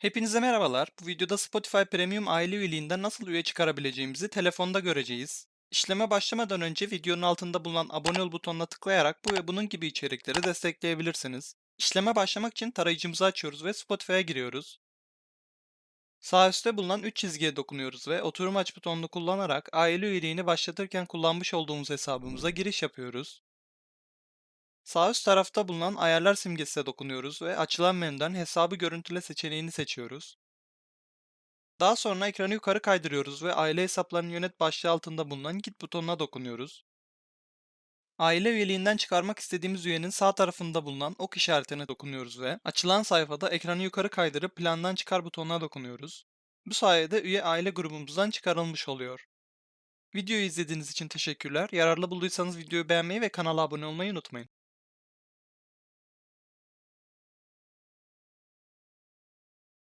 Hepinize merhabalar. Bu videoda Spotify Premium aile üyeliğinden nasıl üye çıkarabileceğimizi telefonda göreceğiz. İşleme başlamadan önce videonun altında bulunan abone ol butonuna tıklayarak bu ve bunun gibi içerikleri destekleyebilirsiniz. İşleme başlamak için tarayıcımızı açıyoruz ve Spotify'a giriyoruz. Sağ üstte bulunan 3 çizgiye dokunuyoruz ve oturum aç butonunu kullanarak aile üyeliğini başlatırken kullanmış olduğumuz hesabımıza giriş yapıyoruz. Sağ üst tarafta bulunan ayarlar simgesine dokunuyoruz ve açılan menüden hesabı görüntüle seçeneğini seçiyoruz. Daha sonra ekranı yukarı kaydırıyoruz ve aile hesaplarını yönet başlığı altında bulunan git butonuna dokunuyoruz. Aile üyeliğinden çıkarmak istediğimiz üyenin sağ tarafında bulunan ok işaretine dokunuyoruz ve açılan sayfada ekranı yukarı kaydırıp plandan çıkar butonuna dokunuyoruz. Bu sayede üye aile grubumuzdan çıkarılmış oluyor. Videoyu izlediğiniz için teşekkürler. Yararlı bulduysanız videoyu beğenmeyi ve kanala abone olmayı unutmayın.